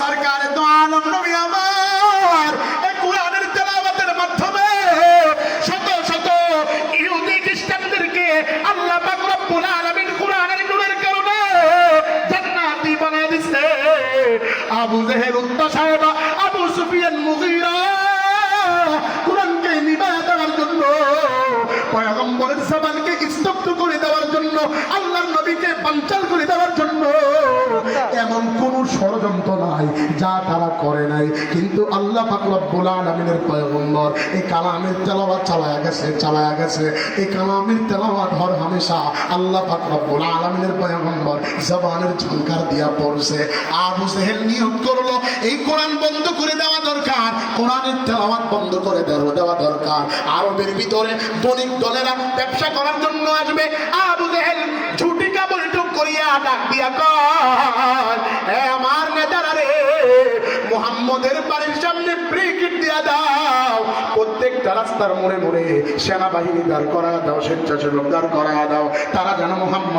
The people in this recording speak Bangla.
সরকার তো আলম নবী আমার। এই কোরআনের তেলাওয়াতের মাধ্যমে শত শত ইহুদি খ্রিস্টানদেরকে আল্লাহ পাক রব্বুল আলামিন কোরআনের নূরের কারণে জান্নাতি বানায় দিছে। আবু জেহেল উত্তা সাহেব, আবু সুফিয়ান মুগীরা কোরআনকে নিভা দেওয়ার জন্য, পয়গম্বরের সাবানকে স্তব্ধ করে দেওয়ার জন্য আল্লাহর নবীকে পাঞ্চাল করে দেওয়ার ষড়যন্ত্র নাই, যা তারা করে নাই। কিন্তু আল্লাহ পাক রব্বুল আলামিনের পয়গম্বর, এই কালামের তেলাওয়াত চালায়া গেছে চালায়া গেছে। এই কালামের তেলাওয়াত হর হামেশা আল্লাহ পাক রব্বুল আলামিনের পয়গম্বর জবানের ঝঙ্কার দিয়া পড়ছে। আবু জেহেল নিয়ত করল, এই কোরআন বন্ধ করে দেওয়া দরকার, কোরআনের তেলাওয়াত বন্ধ করে দেওয়া দরকার। আরবের ভিতরে বণিক দলেরা ব্যবসা করার জন্য আসবে। আবু জেহেল ঝুটিকা বৈঠক করিয়া ডাক দিয়া কর মোহাম্মদের বাড়ির সামনে ব্রিকেট দিয়া দাও। প্রত্যেকটা রাস্তার মোড়ে মোড়ে সেনাবাহিনী দাঁড় করা দাও, স্বেচ্ছাসেবক দাঁড় করা দাও। তারা যেন মোহাম্মদ